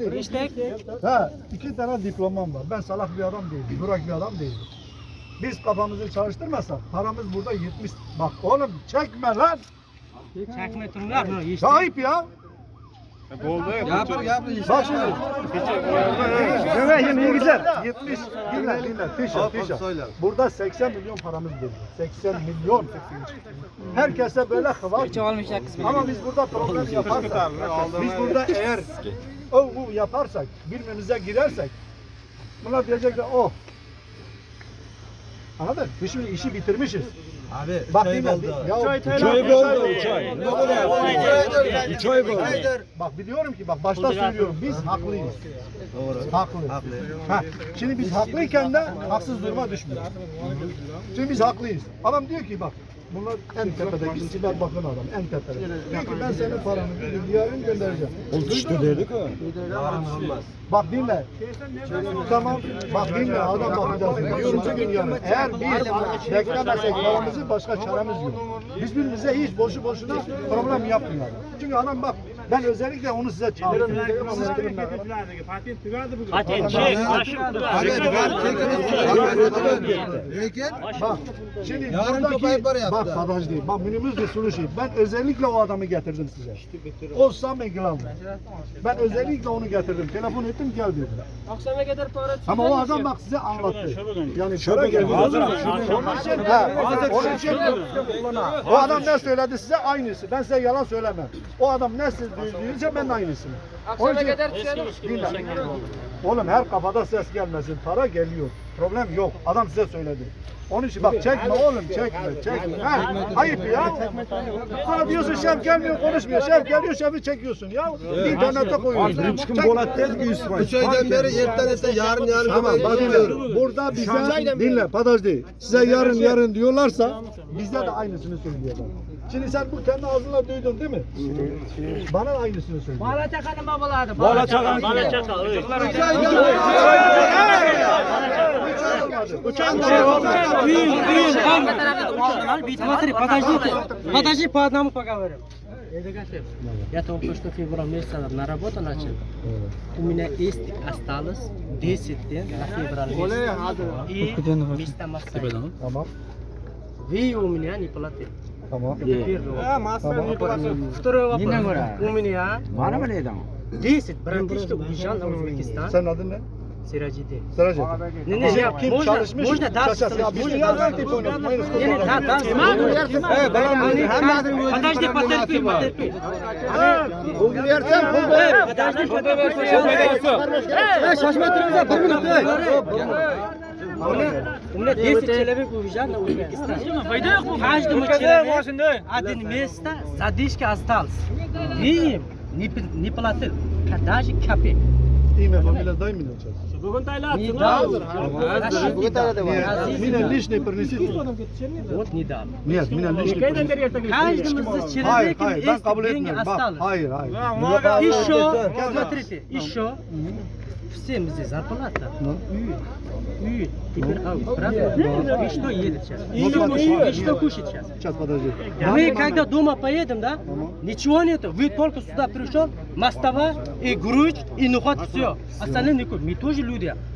İşte Ha, iki tane diplomam var. Ben salak bir adam değilim, durak bir adam değilim. Biz kafamızı çalıştırmasak paramız burada 70. Bak oğlum çekme lan. çekme turlar mı? İşte. Ayıp ya. Yapır yapır işte. Bak şimdi. Evet yine güzel. 70. Dinle dinle. Tişa tişa. Burada 80 milyon paramız geliyor. 80 milyon. Herkese böyle hıvar. Ama biz burada problem yaparsak, biz burada eğer o bu yaparsak, birbirimize girersek, bunlar diyecekler oh. Anladın? Biz şimdi işi bitirmişiz. Abi Bak çay dinle. oldu. Ya, Çay oldu. Çay oldu. Bak biliyorum ki bak başta söylüyorum biz haklıyız. Doğru. Haklı. Haklı. Ha, şimdi biz haklıyken de haksız duruma düşmüyoruz. Şimdi biz haklıyız. Adam diyor ki bak bunlar en tepedeki siber bakın adam en tepede. Diyor ki ben senin paranı bir gün yarın göndereceğim. Oldu işte dedik ha. Yarın olmaz. Bak dinle. Tamam. Bak dinle adam bakacağız. Diyorum bugün yarın. Eğer biz beklemesek paramızı başka çaremiz yok. Biz birbirimize hiç boşu boşuna problem yapmıyoruz. Çünkü adam bak ben özellikle onu size çağırıyorum. Patent çek. Bak şimdi Yarın buradaki- yaptı. Bak sadaj değil. Bak minibüs de sunu şey. Ben özellikle o adamı getirdim size. O Sami Glam. Ben özellikle onu getirdim. Telefon ettim gel dedi. Akşama kadar para Ama o adam bak size anlattı. Yani Şöyle şöyle gel. geldi. Onun için, ha, onun için o adam ne söyledi size aynısı. Ben size yalan söylemem. O adam ne söylediğince ben de aynısını. Akşama için- kadar Dinle. Oğlum her kafada ses gelmesin. Para geliyor. Problem yok. Adam size söyledi. Onun için bak çekme oğlum çekme çekme. Ha, ayıp ya. Sonra diyorsun şef gelmiyor konuşmuyor. Şef geliyor şefi çekiyorsun ya. İnternete koyuyorsun. Bir çıkın Bolat dedi ki İsmail. Üç aydan beri yetten etse yarın yarın Tamam bak dinle. Burada bize dinle padaj değil. Size yarın yarın diyorlarsa bizde de aynısını söylüyorlar. Şimdi sen bu kendi ağzınla duydun değil mi? Bana da aynısını söylüyor. Bala çakanın babaladı. Bala çakan. Bala çakal. Üç aydan Uçan Подождите, подожди, по одному поговорим. Я только что в феврале месяце на работу начал. У меня есть осталось 10 дней на февраль месяц. И места масса. Tamam. Вы у меня не платили. Tamam. Это первый вопрос. Второй вопрос. У меня 10 братишка уезжал на Узбекистан. Senin adın ne? Сираджидин. Sıracı. Не, не, Bizim я, kim можно, çalışmış? можно, да, Şaşası. Ya biz yazan tip oynatmayız. Не, не, да, да, He bana Они- her Подожди, потерпи, потерпи. Pul versem pul ver. Подожди, потерпи. Эй, шашма треза, bir minut, эй. У меня, у меня 10 человек уезжал на Узбекистан. Каждому человеку один место задержка осталось. И им не, пл- не платил. Даже копейки. İme familya dayı mı diyeceğiz? Не дал. Рашид не дал. Азиз не Mine дал. lişne pırnisi. Вот не дал. Niyet mine lişne pırnisi. Каждому из Hayır человека hayır ben есть kabul деньги etmiyorum. Bak осталось. hayır hayır. Еще, смотрите, еще всем здесь зарплата. Уют, уют, теперь аут, правда? И что едет сейчас? И что кушать сейчас? Сейчас подожди. Мы когда дома поедем, да, ничего нету. Вы только сюда пришел, мостова и грудь, и нухот, все. Остальные никуда. Мы тоже люди.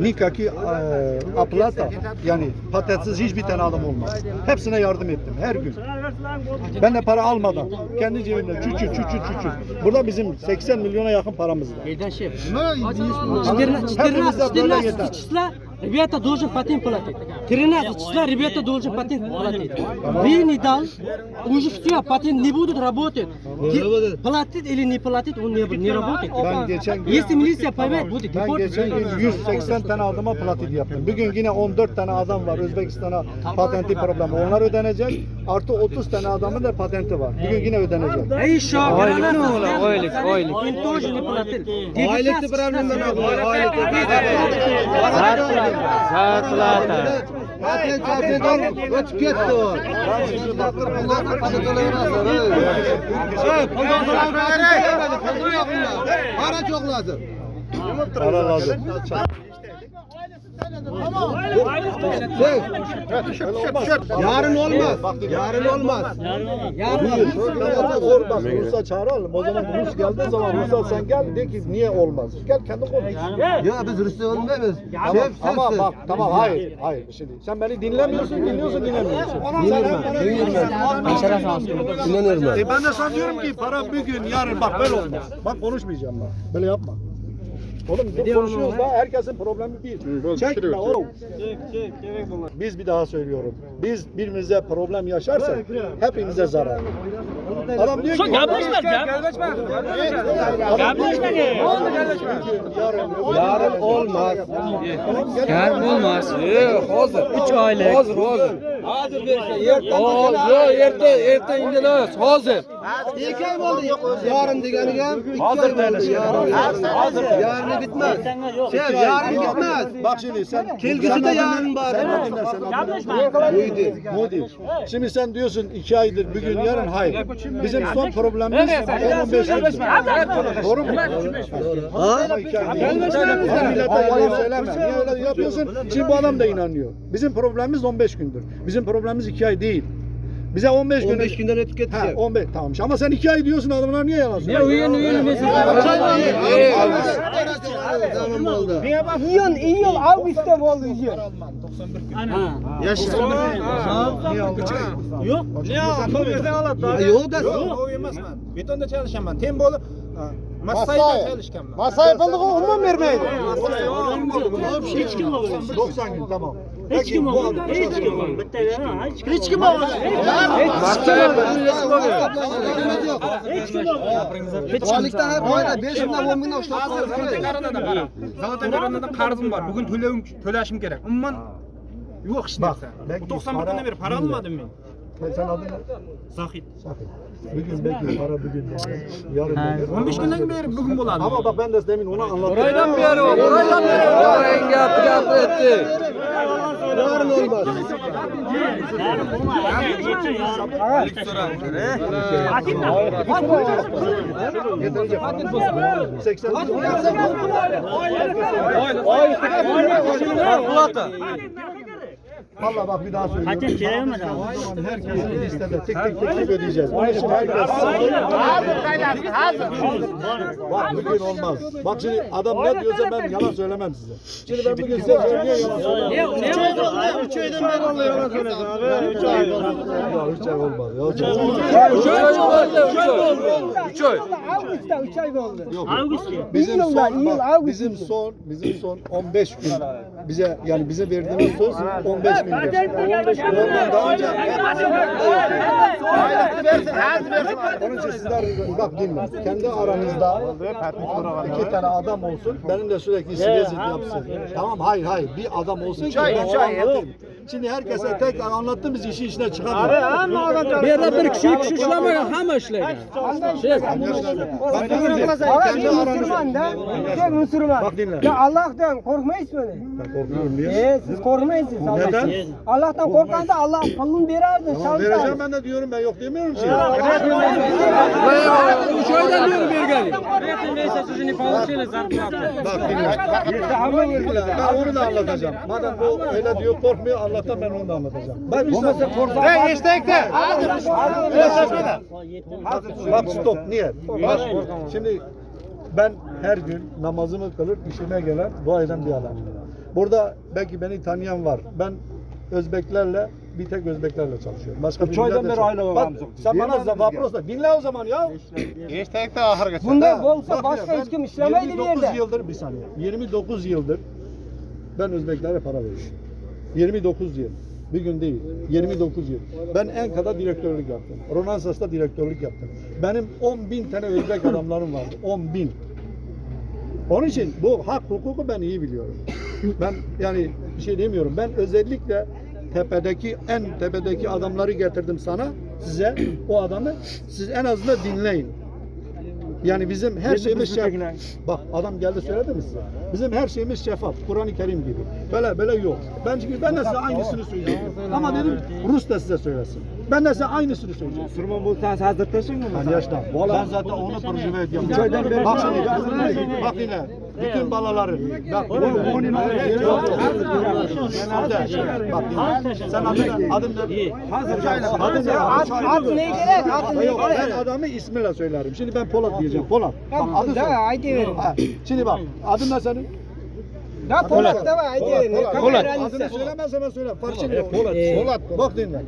nikaki e, aplata yani patentesiz hiçbir tane adam olmaz. Hepsine yardım ettim her gün. Ben de para almadan kendi cebimden çüçü çüçü çüçü. Burada bizim 80 milyona yakın paramız var. Şeyden şey. Çitirler, çitirler, çitirler, çitirler 14 числа ребята должен патент платить. 13 числа ребята должен патент платить. Вы не дал, уже все, патент не будут работать. Де- Платит или не платит, он не, не работает. Ben geçen gün Если милиция поймет, будет Ben депорт. geçen gün 180 tane adama platin yaptım. Bugün yine 14 tane adam var Özbekistan'a patenti problemi. Onlar ödenecek. Artı 30 tane adamın da patenti var. Bugün yine ödenecek. А еще гранат им тоже не платил. Aileti problemden abi. Aileti. Zarplata. Tatil tatil Göç gitti o. Bunlar patateleri nasıl? Evet. Para çok lazım. Para lazım. Yarın olmaz. Yarın olmaz. Buyur. Bak Rus'a çağıralım. O zaman Rus geldiği zaman Rus'a sen gel de ki niye olmaz? Gel kendi konuş. Ya biz Rusya olmayız. Şef ama bak tamam hayır hayır şimdi sen beni dinlemiyorsun dinliyorsun dinlemiyorsun. Dinliyorum ben. Dinliyorum ben. E ben de sana diyorum ki para bir gün yarın bak böyle olmaz. Bak konuşmayacağım ben. Böyle yapma. Oğlum dur konuşuyoruz da herkesin problemi bir. Çekme oğlum. Biz bir daha söylüyorum. Biz birbirimize problem yaşarsak hepimize zarar. Adam diyor ki. Gelbeşler. Gelbeşler. Yarın olmaz. Yarın olmaz. Hazır. Üç aylık. Hazır hazır. Hazır verirsen. Şey. Yerden Yok şey yerden yerden indiler. Hazır. İki ay oldu. Yarın degeniga Hazır dedi. Hazır. Yarın bitmez. Sen yarın bitmez. Bak şimdi sen. Kelgisi de yarın bari. Yanlış mı? Şimdi sen diyorsun iki aydır bugün yarın hayır. Bizim son problemimiz 15 gündür. Doğru mu? Sen millete yalan söyleme. Niye öyle yapıyorsun? Şimdi bu adam da inanıyor. Bizim problemimiz 15 gündür. Bizim problemimiz iki ay değil. Bize 15 gün 15 günden etiket Ha, şef. 15 tamam. Ama sen iki ay diyorsun adamlar niye yalan söylüyor? Uyuyun, uyuyun. Tamam oldu. İyon, İyon, Ağustos'ta oldu iyon. Yok da Betonda çalışamam. Tembolu masayda çalışamam. Masa yapıldı o umman vermeydi. Hiç kim 90 gün tamam. Hiç kim olmadı. Hiç kim olmadı. Hiç kim olmadı. Hiç kim olmadı. Hiç kim olmadı. Boylikdan hep boyda 5 günden 10 günden ushlab qoldi. Zaten Karanada qarzim bor. Bugun to'lavim to'lashim kerak. Umuman yo'q hech narsa. 90 bindən beri para almadım men. Sen adın ne? Zahit. Bugün belki para bugün yarın gelir. 15 günden beri bugün buladım. Ama bak ben de demin ona anlattım. Oraydan bir yer o. Oraydan bir yer. Orayın yaptı yaptı etti. Yarın olmaz. Yeterince para. 80 Valla bak bir daha söylüyorum. Herkesin listede tek tek tek tek ödeyeceğiz. Onun için herkes Bak bugün olmaz. Bak şimdi adam ne diyorsa ben yalan söylemem size. Şimdi ben bugün size söylüyor yalan söylemem. Ne oldu? Üç aydan beri onunla yalan söyledim abi. Üç ay olmaz. Üç ay olmaz. Üç ay olmaz. Üç ay oldu. Üç ay. Üç ay. Ağustos'ta 3 ay oldu. İyi Bizim son, Ağustos bizim son, bizim son 15 gün bize yani bize verdiğiniz söz 15 gün geçti. Ondan daha önce onun için sizler bak dinle. Kendi aranızda iki tane adam olsun. Benim de sürekli sinezit yapsın. Tamam hayır hayır bir adam olsun ki ben anlatayım. Şimdi herkese tek anlattım biz işin içine çıkamıyoruz. Bir de bir kişi kişi işlemeye hem işleyen. Şey, Müslüman da, sen Müslüman. Bak dinle. Ya Allah'tan korkmayız böyle. Ben korkuyorum diye. Ee, siz korkmayısınız Neden? Allah'tan. Korkan da Allah kılın vererdi. Tamam vereceğim ben de diyorum ben yok demiyorum ki. Üç aydan diyorum bir gel. Bak dinle. Ben onu da anlatacağım. Madem bu öyle diyor korkmuyor Allah'tan ben onu da anlatacağım. Ben bir sen korkma. Ben istekte. Bak stop niye? Bak şimdi ben her gün namazımı kılıp işime gelen bu aydan bir adam. Burada belki beni tanıyan var. Ben Özbeklerle bir tek Özbeklerle çalışıyorum. Başka bir aydan beri aile Bak, oğlum. Sen bana da vaprosta dinle o zaman ya. Bunda Ha, olsa bak başka ya, hiç kim işlemeydi bir 29 yerde. yıldır bir saniye. 29 yıldır ben Özbeklere para veriyorum. 29 yıl. Bir gün değil. 29 yıl. Ben Enka'da direktörlük yaptım. Ronansas'ta direktörlük yaptım. Benim 10 bin tane Özbek adamlarım vardı. 10 bin. Onun için bu hak hukuku ben iyi biliyorum. Ben yani bir şey demiyorum. Ben özellikle tepedeki en tepedeki adamları getirdim sana size o adamı siz en azından dinleyin. Yani bizim her şeyimiz şeffaf. Bak adam geldi söyledi mi size? Bizim her şeyimiz şeffaf. Kur'an-ı Kerim gibi. Böyle böyle yok. Ben çünkü ben de size aynısını söyleyeceğim. Ama dedim Rus da size söylesin. Ben de size aynısını söyleyeceğim. Sürman bulsan hazırtasın mı? Hani yaşta. Ben zaten onu proje ediyorum. Bak şimdi, bak yine. Bütün balaları. Bak bu onun Bak yine. Sen adın adın ne? Hazır. Adın ne? Ad ne gerek? Ad ne Yok ben gerek? adamı ismiyle söylerim. Şimdi ben Polat diyeceğim. Polat. Bak adı Da söyle. haydi verin. Ha, Şimdi bak adın ne senin? Da Polat da haydi verin. Polat. Adını söylemezsem ben söyleyeyim. Fark yok. Polat. Polat. Bak dinle.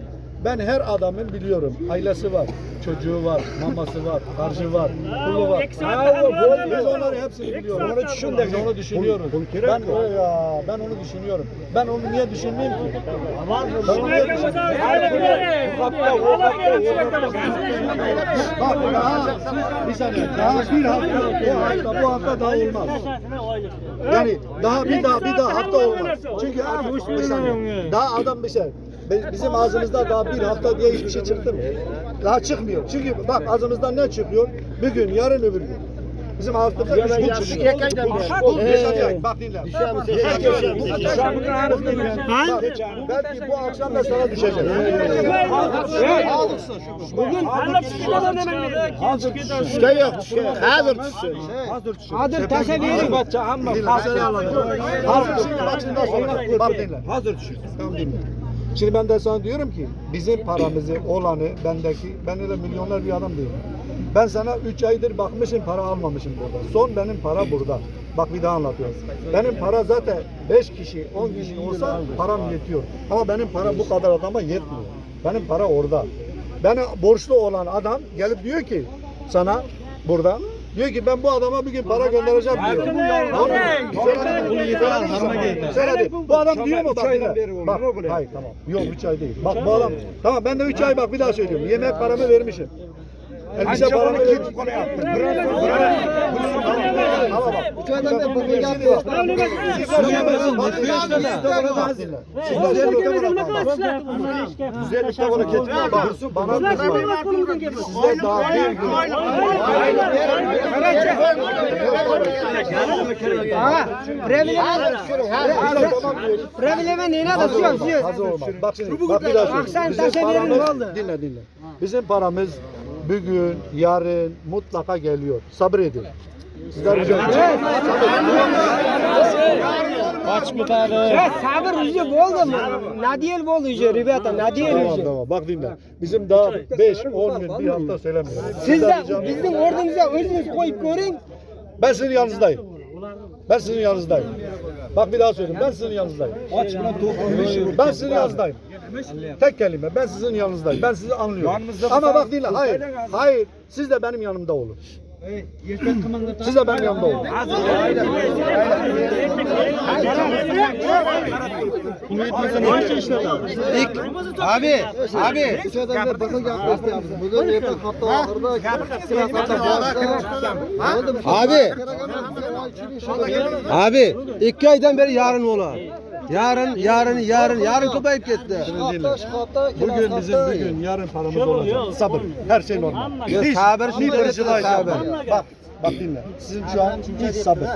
Ben her adamın biliyorum. Ailesi var, çocuğu var, maması var, harcı var, pulu var. Biz onları hepsini biliyoruz. Onu düşün de onu düşünüyoruz. Ben o ya, ben onu düşünüyorum. Ben onu niye düşünmeyeyim ki? Ben onu niye düşünmeyeyim? Bak daha bir saniye. Daha bir hafta, bu hafta, bu hafta daha olmaz. Yani daha bir daha bir daha hafta olmaz. Çünkü artık bir saniye. Daha adam bir şey. Bi- Bizim ağzımızda daha bir hafta diye hiçbir şey çıktı mı? Daha çıkmıyor. Çünkü bak ağzımızdan ne çıkıyor? Bir gün, yarın öbür gün. Bizim ağzımızda üç gün çıkıyor. Bu ay. Bak dinle. Belki bu akşam da sana düşecek. Bugün Şey yok. Hazır düşecek. Adır taşa verin. Hazır Hazır şimdi bak dinle. Hazır düşün. Tamam dinle. Şimdi ben de sana diyorum ki bizim paramızı olanı bendeki ben öyle milyoner bir adam değilim. Ben sana 3 aydır bakmışım para almamışım burada. Son benim para burada. Bak bir daha anlatıyorum. Benim para zaten 5 kişi 10 kişi olsa param yetiyor. Ama benim para bu kadar adama yetmiyor. Benim para orada. Bana borçlu olan adam gelip diyor ki sana burada Diyor ki ben bu adama bir gün para göndereceğim diyor. Doğru mu? Söyledi. Bunu yıkaran Söyledi. Bu adam diyor mu? Bak, bak, hayır tamam. Yok 3 ay değil. Bak bu adam. Tamam ben de 3 ay bak bir daha söylüyorum. Yemek paramı vermişim. Elbise daha bir gün. Ha, Probleme neyine Hazır basıyor? olma, Sür. hazır olma. Bak şimdi, bak bir daha dinle. Bizim paramız bugün, yarın mutlaka geliyor. Sabredin. Sizler rica ederim. Ya sabır yüzü oldu mu? Nadiyel oldu yüzü ribata, nadiyel Tamam yüzü. tamam. Bak dinle. Bizim daha 5-10 gün bir hafta söylemiyoruz. Siz de bizim ordumuza özünüz koyup görün. Ben sizin yanınızdayım. Ben sizin yanınızdayım. Bak bir daha söyleyeyim. Ben sizin yanınızdayım. Ben sizin yanınızdayım. Tek kelime. Ben sizin yanınızdayım. Ben sizi anlıyorum. Ama bak dinle. Hayır. Hayır. Siz de benim yanımda olun. Siz de benim yanımda olun. Abi, abi. Abi. Abi, iki aydan beri yarın ola. Yarın, yarın, yarın, yarın kopayıp gitti. Bugün bizim bugün yarın paramız olacak. Sabır. Her şey normal. Sabır bir şimdi hırcılayacağım. sabır. Bak. Bak dinle. Sizin şu an hiç sabır.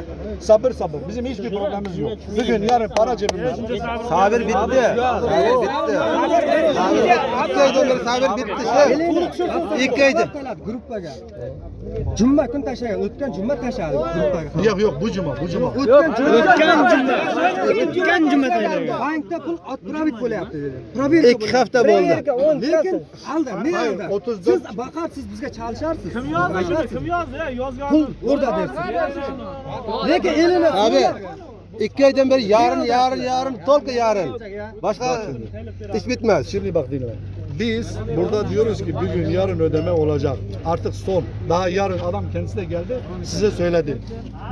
Sabır sabır. Bizim hiçbir problemimiz yok. Bugün yarın para cebimizde. Sabir bitti. Sabir bitti. İlk ayda onları bitti. İlk ayda. Gruplara. Cuma gün taşıyalım. Ötken cuma taşıyalım. Gruplara. Yok yok bu cuma bu cuma. Ötken cuma. Ötken cuma. Ötken cuma taşıyalım. Bankta pul atpravit böyle yaptı dedi. Pravit. İki hafta bu. oldu. Lekin aldı. Ne aldı? Siz bakarsınız bizge çalışarsınız. Kim yazdı şimdi? Kim yazdı ya? Yaz. Pul o'rda dersiz. Lekin elini Abi. İki aydan beri yarın, yarın, yarın, tolka yarın. Başka iş bitmez. Şimdi bak dinle. Biz burada diyoruz ki bugün yarın ödeme olacak. Artık son. Daha yarın adam kendisi de geldi. Size söyledi.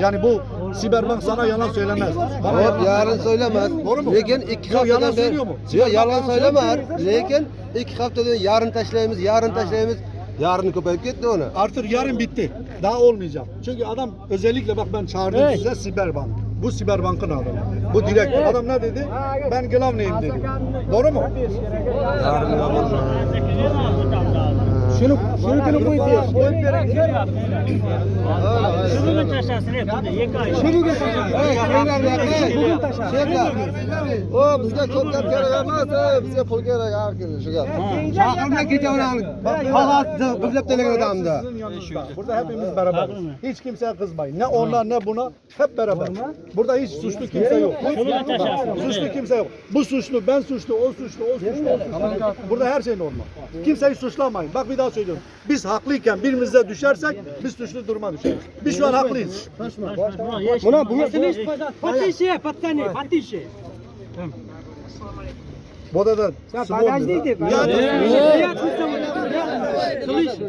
Yani bu Siberbank sana yalan söylemez. Bana Hop yarın söylemez. Doğru mu? Lekin iki Yok, yalan haftadan beri- söylüyor mu? Yok yalan Yalan söylemez. Lekin iki haftadan yarın taşlayımız, yarın taşlayımız. Yarın kopayıp gitti onu. Artık yarın bitti. Daha olmayacak. Çünkü adam özellikle bak ben çağırdım size Siberbank. Bu Siberbank'ın adamı. Bu direkt. Adam ne dedi? Ben Glavneyim dedi. Doğru mu? Şunu şunu kılıp koyup diyor. Şunu taşasın. Yeka ay. Şunu getir. Hey, köyler ya. Bugün taşa. Şeyler. O bizga ko'plar kerak emas, ey, bizga pul kerak har kuni shu gap. Chaqirma kecha uni qog'ozni bizlab telegan odamni. Burada hepimiz beraberiz. Hiç kimseye kızmayın. Ne onlar ne buna hep beraber. Burada hiç suçlu kimse yok. Suçlu kimse yok. Bu suçlu, ben suçlu, o suçlu, o suçlu. Burada her şey normal. Kimseyi suçlamayın. Bak bir daha söylüyorum. Biz haklıyken birimize düşersek biz suçlu duruma düşeriz. Biz şu an haklıyız. Buna buna Patişe, patane, patişe. Bodadan. Ya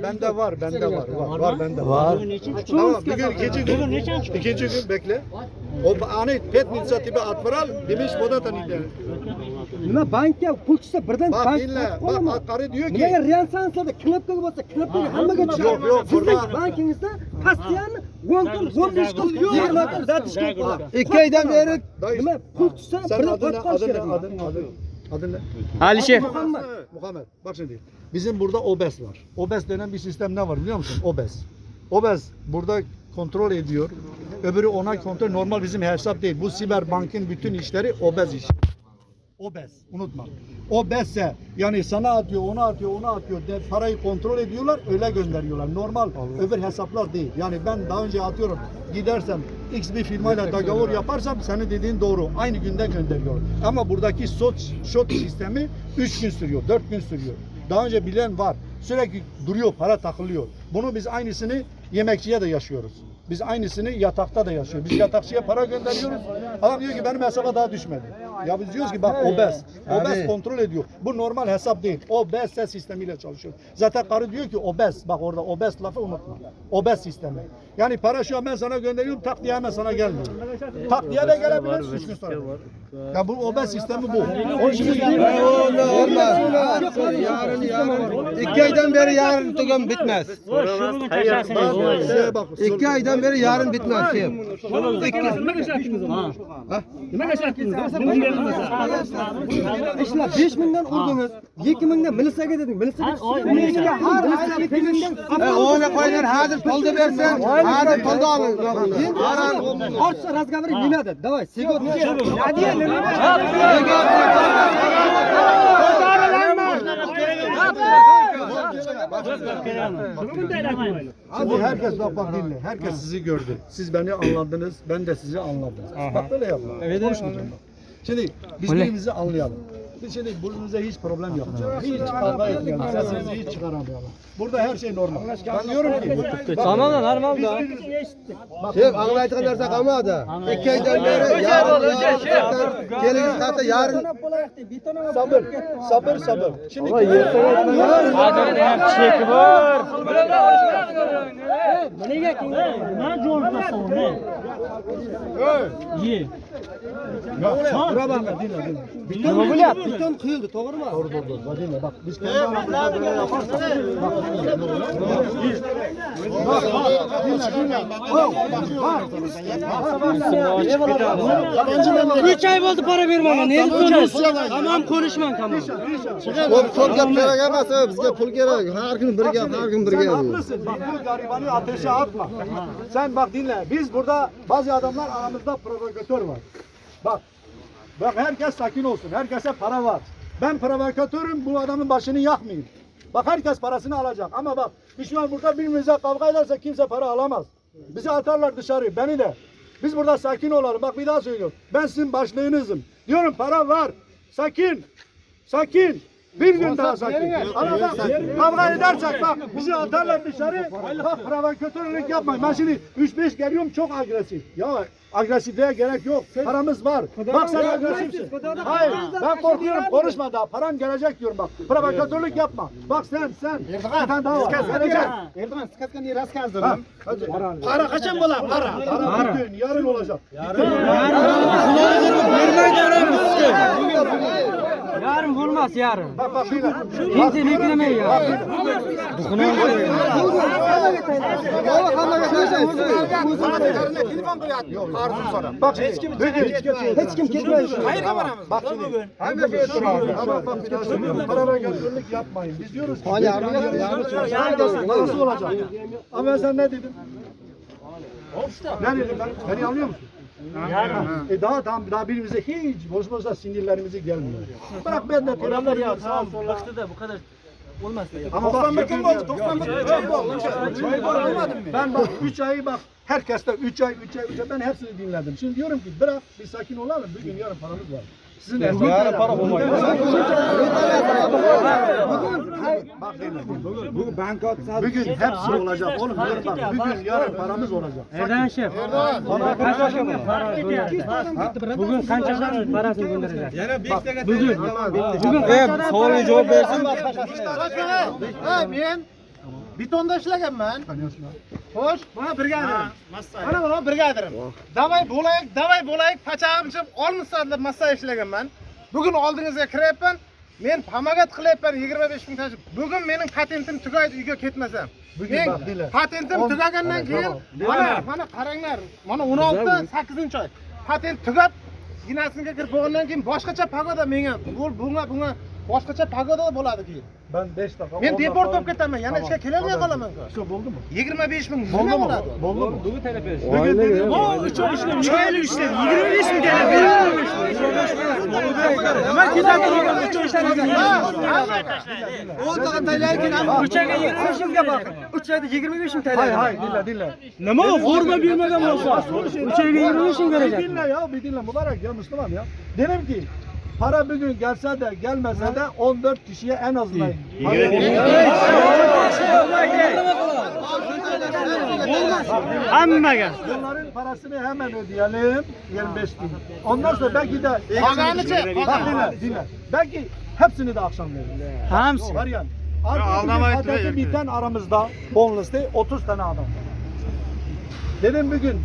Bende var, bende var, var, var bende var. Tamam, bugün ikinci gün, ikinci gün bekle. O ani pet inisiatifi atvaral demiş Bodatan ile. Nima bankka pul tushsa birdan Bak bank dinle, bak karı diyor ki nimaga reansansiyada knopkaga bossa knopkaga hammaga tushadi Yo'q, sizning burada- bankingizda postoyanno o'n kun o'n besh kun yigirma kun zatishga ikki oydan beri nima pul tushsa birdan qotib qolish adın ne, kerak adın, ne? Alişe. muhammad Muhammed, bak şimdi. Bizim burada OBES var. OBES denen bir sistem ne var biliyor musun? OBES. OBES burada kontrol ediyor. Öbürü ona kontrol. Normal bizim hesap değil. Bu siber bankın bütün işleri OBES işi. OBES. Unutma. OBES'e yani sana atıyor, ona atıyor, ona atıyor. De, parayı kontrol ediyorlar, öyle gönderiyorlar. Normal öbür hesaplar değil. Yani ben daha önce atıyorum. Gidersem X bir firmayla dagavur yaparsam senin dediğin doğru. Aynı günde gönderiyor. Ama buradaki SOT, SOT sistemi 3 gün sürüyor, 4 gün sürüyor. Daha önce bilen var. Sürekli duruyor, para takılıyor. Bunu biz aynısını yemekçiye de yaşıyoruz. Biz aynısını yatakta da yaşıyoruz. Biz yatakçıya para gönderiyoruz. Adam diyor ki benim hesaba daha düşmedi. Ya biz diyoruz ki bak obez. Obez kontrol ediyor. Bu normal hesap değil. Obez ses sistemiyle çalışıyor. Zaten karı diyor ki obez. Bak orada obez lafı unutma. Obez sistemi. Yani para şu an ben sana gönderiyorum tak diye hemen sana gelmiyor. Tak diye de gelebilir. Üç gün sonra. Ya bu obez sistemi bu. O işimiz yarın yarın ikki oydan beri yarın tugan bitmez Şunu taşasın. Ben size bak. ikki oydan beri yarın bitmez şey ishlar besh mingdan uldingiz ikki mingdan militsiyaga deding militsiyaga har oy ikki mingdan o'yla qo'yinglar hozir pulni bersin hozir pulni oling ortiqcha разговор не надо давай сегодня Şimdi herkes bak bak dinle. Herkes sizi gördü. Siz beni anladınız. Ben de sizi anladım. Bak böyle yapma. Evet, Konuşmayacağım bak. Şimdi biz birbirimizi anlayalım. Biz şimdi burnumuza hiç problem yapmayalım. Hiç kavga etmeyelim. Sesimizi hiç çıkaramayalım. Burada her şey normal. Ben diyorum ki. Tamam da normal da. Şey, anglaydigan narsa qolmadi. Ikki oydan beri yarın kelingizga hatto yarın Sabır. Sabır sabır. Şimdi Nima jo'ntasan uni? Ye. Bura bak dinle dinle. nima bo'lyapti beton quyildi to'g'rimi Doğru doğru doğru. Bak dinle bak. Biz kendi aramızda böyle yaparsak. Bak dinle. Bak bak dinle. Üç ay oldu para vermem. Ne diyorsun? Tamam konuşman tamam. ko'p ko'p gap kerak emas bizga pul kerak har kuni bir gap har kuni bir Sen gap haklısın. Bak bu garibanı ateşe atma. Sen bak dinle. Biz burada bazı adamlar aramızda provokatör var. Bak. Bak herkes sakin olsun. Herkese para var. Ben provokatörüm. Bu adamın başını yakmayayım. Bak herkes parasını alacak. Ama bak biz şu an burada birbirimize kavga edersek kimse para alamaz. Bizi atarlar dışarı. Beni de. Biz burada sakin olalım. Bak bir daha söylüyorum. Ben sizin başlığınızım. Diyorum para var. Sakin. Sakin. Bir gün daha sakin. Ama bak kavga edersek bak bizi atarlar dışarı. Bak provokatörlük yapmayın. Ben şimdi 3-5 geliyorum çok agresif. Ya agresifliğe gerek yok. Paramız var. Bak sen agresifsin. Hayır ben korkuyorum konuşma daha. Param gelecek diyorum bak. Provokatörlük yapma. Bak sen sen. Bir tane daha var. Gelecek. erdo'g'an skazkani raskaz Ha, hadi. Para kaçın bu lan? Para. Para bugün, yarın olacak. Yarın bulmaz yarın. Bak bak şöyle. Kimse beklemeyin ya. Bak hiç kim hiç kim gitmiyor. Hayır Bak şimdi. Hangi şey dur abi? Ama bak bir daha. Para ve gönüllülük yapmayın. Biz diyoruz ki. Hani abi Nasıl olacak? Ama sen ne dedin? Ne dedim ben? Beni anlıyor musun? E daha tam daha birbirimize hiç bozmazsa sinirlerimizi gelmiyor. Bırak ben de telefon ya sola. Baktı da bu kadar olmaz da. Ama bak 91 gün oldu. 91 gün çok oldu. Ben bak 3 ayı bak herkeste 3 ay 3 ay 3 ay ben hepsini dinledim. Şimdi diyorum ki bırak bir sakin olalım. Bugün yarın paramız var. Sizin yarın para olmuyor. Bak dinle. Bu banka Bugün hepsi olacak oğlum. Yarın bak bugün yarın paramız olacak. Erdoğan şef. Kaç para Bugün kaç adam parasını gönderecek? Bugün. Bugün kaç adam Soruya cevap versin. Ha men betonda ishlaganman. Xo'sh, mana brigadir. Mana mana brigadirim. Davay bo'laylik, davay bo'laylik, pachag'imcha olmasa deb massa ishlaganman. Bugun oldingizga kiryapman. Men pomagat qilyapman 25 ming tashib. Bugun mening patentim tugaydi uyga ketmasam. Men patentim tugagandan Ana, keyin mana mana qaranglar. Mana 16 8 oy. Patent tugab ginasiga kirib bo'lgandan keyin boshqacha pagoda menga bu bunga bunga boshqacha pagoda bo'ladi keyin. Ben 5 dakika. Men on deport dakika- olib ketaman, yana ishga kelolmay tamam. qolaman-ku. Şu buldu mu? 25 ming Buldu nima mu? bo'ladi? Buldu mu? Bugün telefon. Bugün dedim. O 3 ay işlem, 3 ay işlem, 25 bin TL verilmemiş. Hemen kitap okuyorum, 3 ay işlem. 10 tane TL'yken 3 ayda 25 bin bakın. 3 ayda 25 bin TL. Hayır hayır dinle dinle. Ne mi o? Forma bilmeden olsa. 3 ayda 25 bin Bir verecek. dinle ya bir dinle mübarek ya Müslüman ya. Dedim ki para bugün gelse de gelmese de 14 kişiye en azından. Hammaga. Bunların parasını hemen ödeyelim 25 bin. Ondan sonra belki de Bak dinle dinle. Belki hepsini de akşam verin. Hamsi. Var yani. Artık patenti biten aramızda bonuslu 30 tane adam. Dedim bugün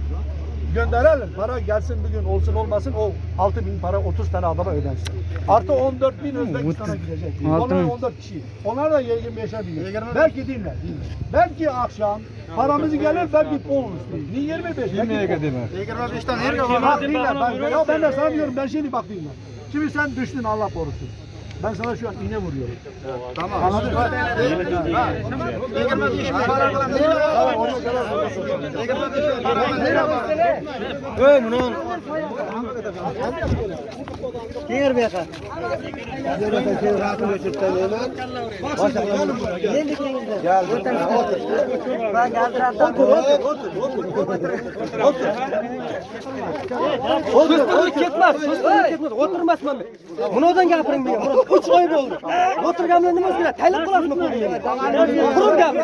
gönderelim. Para gelsin bugün olsun olmasın o 6 bin para 30 tane adama ödensin. Artı 14 bin Özbekistan'a gidecek. Onlar 14 kişi. Onlar da 25'e biniyor. Belki dinle, dinle. Belki akşam paramız gelir belki bonus. Ni 25. 20'ye kadar. 25 dan yerga Bak. Ben, ya ben de sana diyorum ben şimdi bak dinle. Şimdi sen düştün Allah korusun. Ben sana şu an iğne vuruyorum. Tamam. Anladın mı? Yer bir yakar. Gel. Ben geldim. Otur, otur, otur, otur. Susturluk ketmez, susturluk ketmez. Oturmasman. Bunodan gapiring men. 3 oy bo'ldi. O'tirganlar nima o'zgaradi? Talib qilasizmi qo'lingga? Qurum gapir.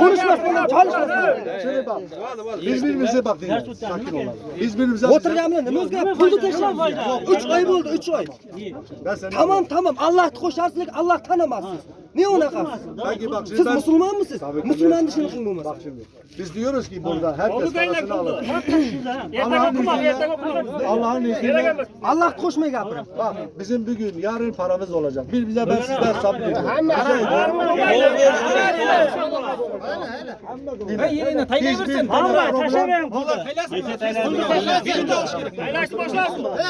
Konuşmasdan, çalışmasdan. Şöyle bak. Biz birbirimize bak dinle. Sakin olalım. Biz birbirimize nima o'zgaradi? Pulni tashlang. 3 oy bo'ldi, 3 oy. Tamam, tamam. Allohni qo'sharsizlik, Alloh Belki bak şimdi Siz ben... musulmonmisiz? Tabii ki. Musulmonni ishini qilib bo'lmasa. Bak şimdi. Biz diyoruz ki burada herkes parasını alır. Allah'ın izniyle, Allah'ın izniyle Alloh qo'shmay gapiring. bak bizim bugün yarın paramız olacak. Bir bize ben sizden sabrediyorum. Ben yerine taylayversin.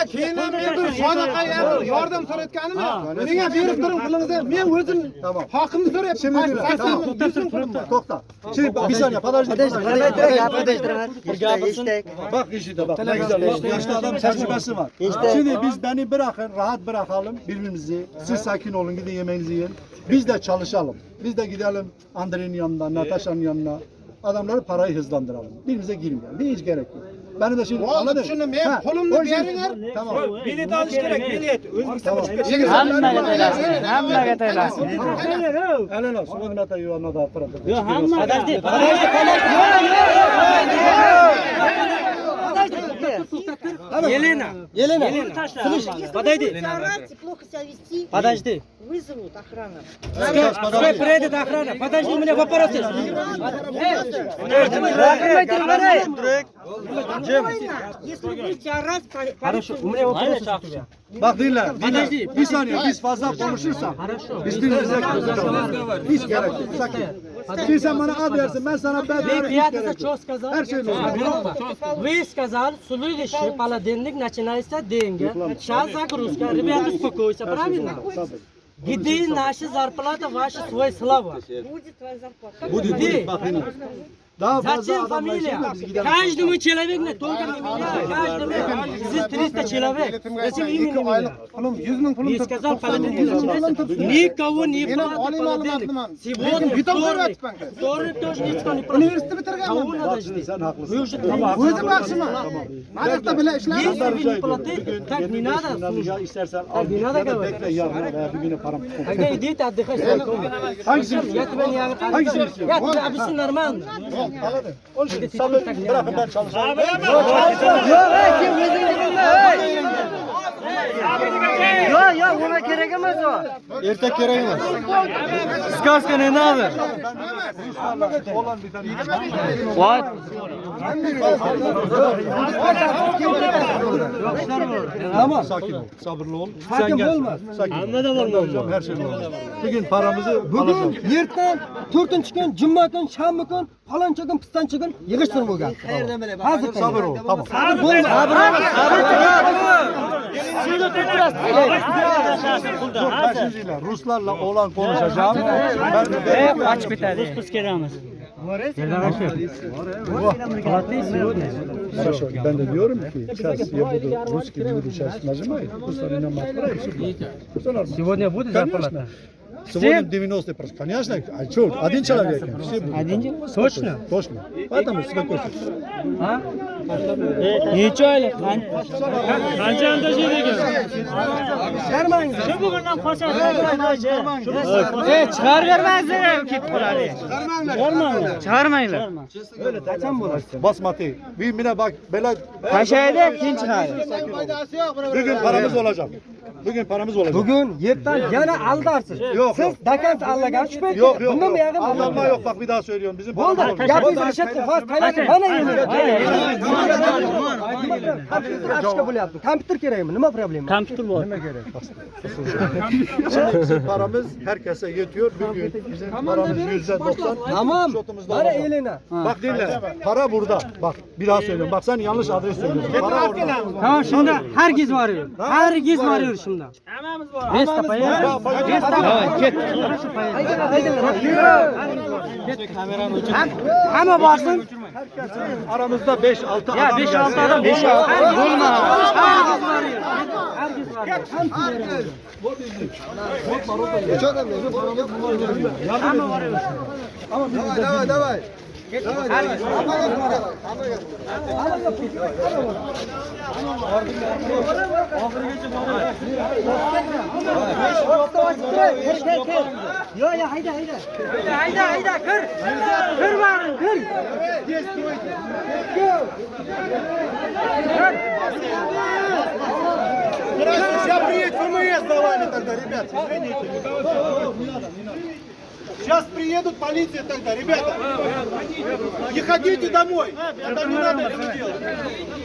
E, keyin men bir sadaqa yordam so'rayotganim yo'q. Menga berib turing pulingizni. Men o'zim Tamam. hokimni so'rayapman. Şimdi dinle. Tamam. Tokta. Şimdi bak, bir saniye. Подожди. Bak işte bak ne güzel işte yaşlı adam tecrübesi var. Şimdi biz beni bırakın rahat bırakalım birbirimizi. Siz sakin olun gidin yemeğinizi yiyin. Biz de çalışalım. Biz de gidelim Andre'nin yanına, Natasha'nın yanına. Adamları parayı hızlandıralım. Birbirimize girmeyelim. Hiç gerek yok. Benim de şimdi Oldu, anladın mı? tushundim. Men Ha, pulimni o yüzden- beringlar. Tamam. Bilet olish kerak, bilet. Tamam. Hammaga to'lasin. Hammaga to'lasin. Helal olsun. O Nata yuvarına da para. Yo, hamma. Подожди, подожди. Елена. Елена. Слышь, подойди. Стараться плохо себя вести, Подожди. вызовут охрану. Пускай приедет охрана. Подожди, у меня вопрос есть. Спокойно. Если вы будете орать, по- Хорошо, полицию у меня вопрос есть у тебя. Bak dinle, dinle. Bir saniye, biz fazla konuşursak birbirimize kızacağız. Hiç gerek yok. Sakin. Şimdi sen bana A dersin, ben sana B derim, hiç Я gerek что yok. сказал? Her şey normal. Вы сказали, следующий половинник начинается деньги. Сейчас загрузка. Ребята, успокойся, правильно? Гиди наша зарплата, ваша твоя слава. Будет твоя зарплата. Будет, будет, Daha fazla Зачем adamla фамилия? işe biz gidelim. Каждому человеку, не только не меня, каждому. Здесь 300 человек. Зачем именно меня? Pulum 100 ming pulim Не сказал половинник начинается. Никого не Benim было oliy половинник. ma'lumotliman. Сегодня Lekin bitim вторник. ko'rmayapman. Вторник тоже никто не Universitetni платит. bitirganman. Кого надо ждать? Sen haklısın. Вы уже там. O'zim yaxshiman. Mana yerda bilan ishlayman. Если вы не платите, так не надо слушать. Ya istersen al, bir ya nada da говорить. bekle yarına veya bir güne param tutun. Тогда идите отдыхать в Байконур. Hangisini Я тебя не Hangisini Я istiyorsun? тебе объясню нормально. Anladın? Onun için sabır bırakın ben Yok he. Ya ya ona gerekemez o. Ertek gerekemez. Skarska ne naber? What? Tamam. Sakin ol. Sabırlı ol. Sen gel. Anladım olmaz. Her şey olur. Şey Bugün paramızı Bugün yırttan ertan, to'rtinchi kun, juma kun, shanba kun, faloncha kun, pistoncha kun yig'ishtirib bo'lgan. Hozir Sabır ol. Tamam. Sabr bo'lma. Dur ben sizinle Ruslarla olan konuşacağım. Ben de Kaç biter? Rus pus keramız. Хорошо. Ben de diyorum ki сейчас я буду русский буду сейчас нажимать. Ruslar inanmak var. Все нормально. Сегодня будет Конечно. Сегодня 90%. Конечно. А что, один человек. Все. Один? Точно? Точно. Поэтому успокойся. Ha? Neçe aylık lan? Qancha anda şey degan? Chiqarmangiz. Shu bugundan qocha. E, chiqar bermanglar ketib qoladi. Chiqarmanglar. Chiqarmanglar. Qachon bo'ladi? Basmati. Bir mine bak. Bela. Foydasi yo'q. buni Bugün paramız olacak. Bugün paramız olacak. Bugun yerdan yana aldarsiz. Yok, Siz yok. dakant allagan tushmaydi. Yok yok. Bundan yok. buyog'i Aldanma yok bak bir daha söylüyorum. Bizim Bo'ldi. paramız olacak. Gapingizni reshetga hozir tayyorlang. Kompyuter bo'lyapti. Kompyuter kerakmi? Nima problema? Kompyuter bor. Şimdi bizim paramız herkese yetiyor. Bugün bizim paramız yüzde doksan. Tamam. Olacak. elina. Bak dinle. Para burada. Bak bir daha söylüyorum. Bak sen yanlış adres söylüyorsun. Para orada. Tamam şimdi herkes varıyor. Herkes varıyor şimdi. Hammamiz var. Besta paya. Ya, pay- Besta. Ket. Hamma borsin. Aramızda 5-6 adam Ya 5 6 gelsin. adam 5 6 bo'lma. Herkes varıyor. Herkes varıyor. Hamma varıyor. Davay, davay. Yo yo hayda hayda. Hayda hayda kır. Kır varın kır. Сейчас приедет ФМС за вами тогда, ребят. Извините. Сейчас приедут полиция тогда, ребята. Не ходите домой. Это не надо этого делать.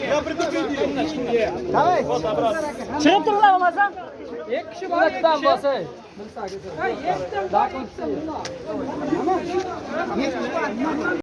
Я предупредил. Chiqib turlar olasam. Ikki kishi bilan bosay.